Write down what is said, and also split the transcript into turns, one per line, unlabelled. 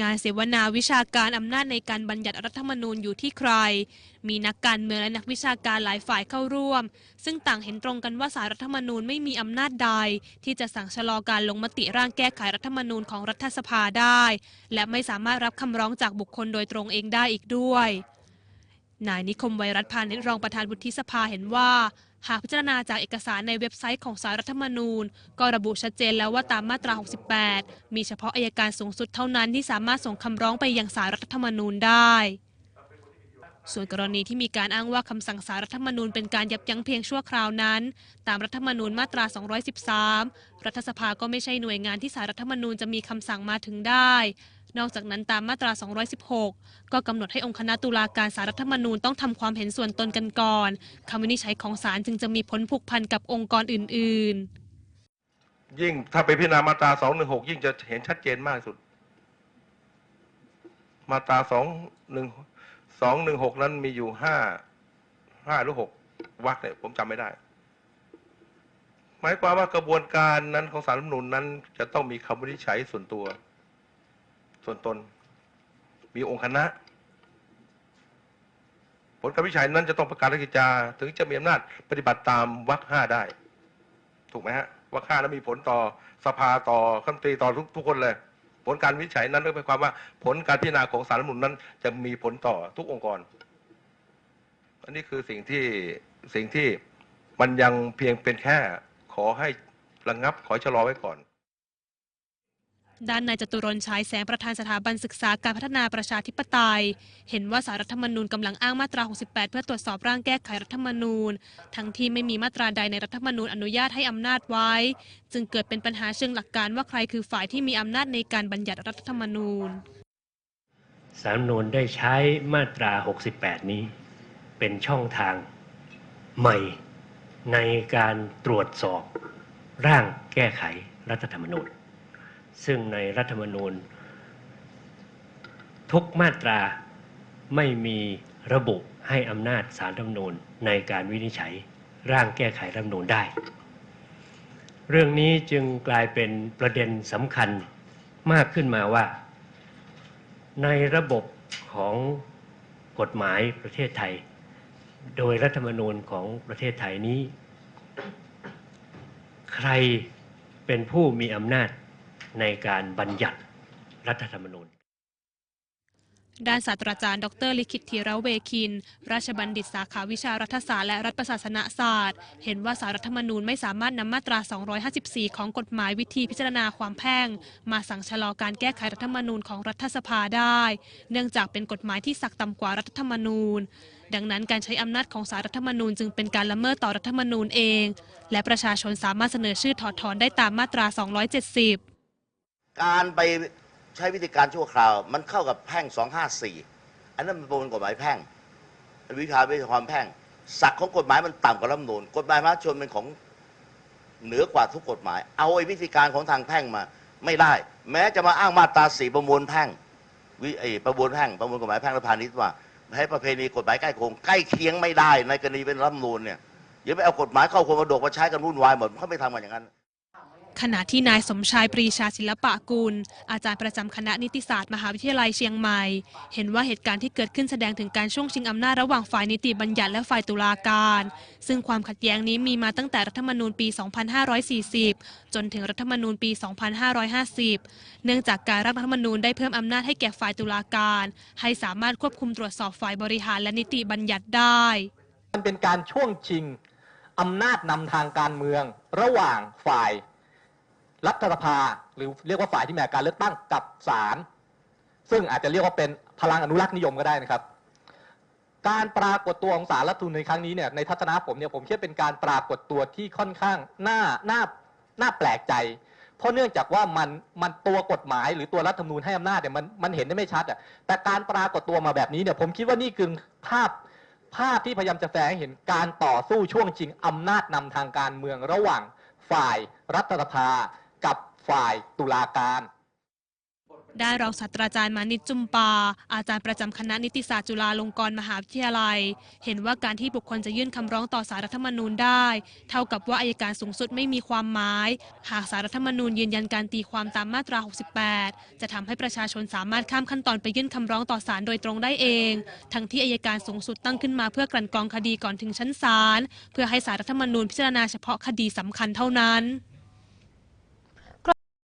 งานเสวนาวิชาการอำนาจในการบัญญัติรัฐธรรมนูญอยู่ที่ใคร มีนักการเมืองและนักวิชาการหลายฝ่ายเข้าร่วม ซึ่งต่างเห็นตรงกันว่าสารรัฐธรรมนูญไม่มีอำนาจใด ที่จะสั่งชะลอการลงมติร่างแก้ไขรัฐธรรมนูญของรัฐสภาได้ และไม่สามารถรับคำร้องจากบุคคลโดยตรงเองได้อีกด้วย นายนิคมไวรัตพานิชรองประธานวุฒิสภาเห็นว่า หากพิจารณาจากเอกสารในเว็บไซต์ของสารรัฐธรรมนูญ ก็ระบุชัดเจนแล้วว่าตามมาตรา 68 มีเฉพาะอายการสูงสุดเท่านั้นที่สามารถส่งคำร้องไปยังสารรัฐธรรมนูญได้ ส่วนกรณีที่มีการอ้างว่าคำสั่งสารรัฐธรรมนูญเป็นการยับยั้งเพียงชั่วคราวนั้น ตามรัฐธรรมนูญมาตรา 213 รัฐสภาก็ไม่ใช่หน่วยงานที่สารรัฐธรรมนูญจะมีคำสั่งมาถึงได้ นอกจากนั้นตามมาตรา 216 ก็กำหนดให้องค์คณะตุลาการสารรัฐธรรมนูญต้องทำความเห็นส่วนตนกันก่อนคำวินิจฉัยของศาลจึงจะมีผลผูกพันกับองค์กรอื่น ๆ
ยิ่งถ้าไปพิจารณามาตราสองหนึ่งหกยิ่งจะเห็นชัดเจนมากที่สุด มาตราสองหนึ่ง สองหนึ่งหกนั้นมีอยู่ห้าห้าหรือหกวรรคเนี่ยผมจำไม่ได้ หมายความว่ากระบวนการนั้นของสารรัฐมนูญนั้น จะต้องมีคำวินิจฉัยส่วนตัว ส่วนตน มีองค์คณะ ผลการวินิจฉัยนั้นจะต้องประกาศราชกิจจาถึงจะมีอำนาจปฏิบัติตามวรรคห้าได้ ถูกไหมฮะว่าค่านั้นมีผลต่อสภาต่อคณะรัฐมนตรีต่อทุกทุกคนเลย ผลการวิจัยนั้นก็เป็นความว่า ผลการพิจารณาของสารรัฐมนุนนั้น จะมีผลต่อทุกองค์กร อันนี้คือสิ่งที่สิ่งที่มันยังเพียงเป็นแค่ขอให้ระงงับขอชะลอไว้ก่อน
ด้านนายจตุรนต์ฉายแสงประธานสถาบันศึกษาการพัฒนาประชาธิปไตย เห็นว่าสารรัฐธรรมนูญกำลังอ้างมาตรา 68 เพื่อตรวจสอบร่างแก้ไขรัฐธรรมนูญ ทั้งที่ไม่มีมาตราใดในรัฐธรรมนูญอนุญาตให้อำนาจไว้ จึงเกิดเป็นปัญหาเชิงหลักการว่าใครคือฝ่ายที่มีอำนาจในการบัญญัติรัฐธรรมนูญ
สารรัฐมนูญได้ใช้มาตรา 68 นี้ เป็นช่องทางใหม่ในการตรวจสอบร่างแก้ไขรัฐธรรมนูญ ซึ่งในรัฐธรรมนูญ ทุกมาตราไม่มีระบุให้อำนาจสารรัฐธรรมนูญในการวินิจฉัยร่างแก้ไขรัฐธรรมนูญได้ เรื่องนี้จึงกลายเป็นประเด็นสำคัญมากขึ้นมาว่า ในระบบของกฎหมายประเทศไทย โดยรัฐธรรมนูญของประเทศไทยนี้ ใครเป็นผู้มีอำนาจ ในการบัญญัติรัฐธรรมนูญ
ด้านศาสตราจารย์ ดรลิขิตธีระเวคิน ราชบัณฑิตสาขาวิชารัฐศาสตร์และรัฐประศาสนศาสตร์ เห็นว่าสารรัฐธรรมนูญไม่สามารถนำมาตรา 254 ของกฎหมายวิธีพิจารณาความแพ่ง มาสั่งชะลอการแก้ไขรัฐธรรมนูญของรัฐสภาได้ เนื่องจากเป็นกฎหมายที่สักต่ำกว่ารัฐธรรมนูญดังนั้นการใช้อำนาจของสารรัฐธรรมนูญจึงเป็นการละเมิดต่อรัฐธรรมนูญเอง และประชาชนสามารถเสนอชื่อถอดถอนได้ตามมาตรา 270
การไปใช้วิธีการชั่วคราว มันเข้ากับแพ่ง 254 อันนั้นมันเป็นกฎหมายแพ่งวิชาวิชาความแพ่งศักดิ์ของกฎหมายมันต่ำกว่ารัฐมนูญกฎหมายมหาชนเป็นของเหนือกว่าทุกกฎหมาย เอาไอ้วิธีการของทางแพ่งมาไม่ได้ แม้จะมาอ้างมาตราสี่ประมวลแพ่งวิไอประมวลแพ่งประมวลกฎหมายแพ่งและพาณิชย์ว่าให้ประเพณีกฎหมายใกล้เคียงใกล้เคียงไม่ได้ ในกรณีเป็นรัฐมนูญเนี่ยอย่าไปเอากฎหมายเข้าควรกระดกมาใช้กันวุ่นวายหมดเขาไม่ทำกันอย่างนั้น
ขณะที่นายสมชายปรีชาศิลปะกุล อาจารย์ประจำคณะนิติศาสตร์มหาวิทยาลัยเชียงใหม่ เห็นว่าเหตุการณ์ที่เกิดขึ้นแสดงถึงการช่วงชิงอำนาจระหว่างฝ่ายนิติบัญญัติและฝ่ายตุลาการ ซึ่งความขัดแย้งนี้มีมาตั้งแต่รัฐธรรมนูญปี 2540 จนถึงรัฐธรรมนูญปี 2550 เนื่องจากการรัฐธรรมนูญได้เพิ่มอำนาจให้แก่ฝ่ายตุลาการ ให้สามารถควบคุมตรวจสอบฝ่ายบริหารและนิติบัญญัติได้
มันเป็นการช่วงชิงอำนาจนำทางการเมืองระหว่างฝ่าย รัฐสภา หรือเรียกว่าฝ่ายที่มีการเลือกตั้งกับศาลซึ่งอาจจะเรียกว่าเป็นพลังอนุรักษ์นิยมก็ได้นะครับ การปรากฏตัวของสารรัฐธรรมนูญในครั้งนี้เนี่ยในทัศนะผมเนี่ยผมคิดเป็นการปรากฏตัวที่ค่อนข้างน่าน่าน่าแปลกใจ เพราะเนื่องจากว่ามันมันตัวกฎหมาย หรือตัวรัฐธรรมนูญให้อำนาจเนี่ยมันมันเห็นได้ไม่ชัดอะแต่การปรากฏตัวมาแบบนี้เนี่ยผมคิดว่านี่คือภาพภาพที่พยายามจะแสดงให้เห็นการต่อสู้ช่วงชิงอำนาจนำทางการเมืองระหว่างฝ่ายรัฐสภา ฝ่ายตุลาการ
ได้รองศาสตราจารย์มานิตจุมปา อาจารย์ประจำคณะนิติศาสตร์จุฬาลงกรณ์มหาวิทยาลัย เห็นว่าการที่บุคคลจะยื่นคำร้องต่อสารรัฐธรรมนูญได้ เท่ากับว่าอายการสูงสุดไม่มีความหมาย หากสารรัฐธรรมนูญยืนยันการตีความตามมาตรา 68 จะทำให้ประชาชนสามารถข้ามขั้นตอนไปยื่นคำร้องต่อศาลโดยตรงได้เอง ทั้งที่อายการสูงสุดตั้งขึ้นมาเพื่อกลั่นกรองคดีก่อนถึงชั้นศาลเพื่อให้สารรัฐธรรมนูญพิจารณาเฉพาะคดีสำคัญเท่านั้น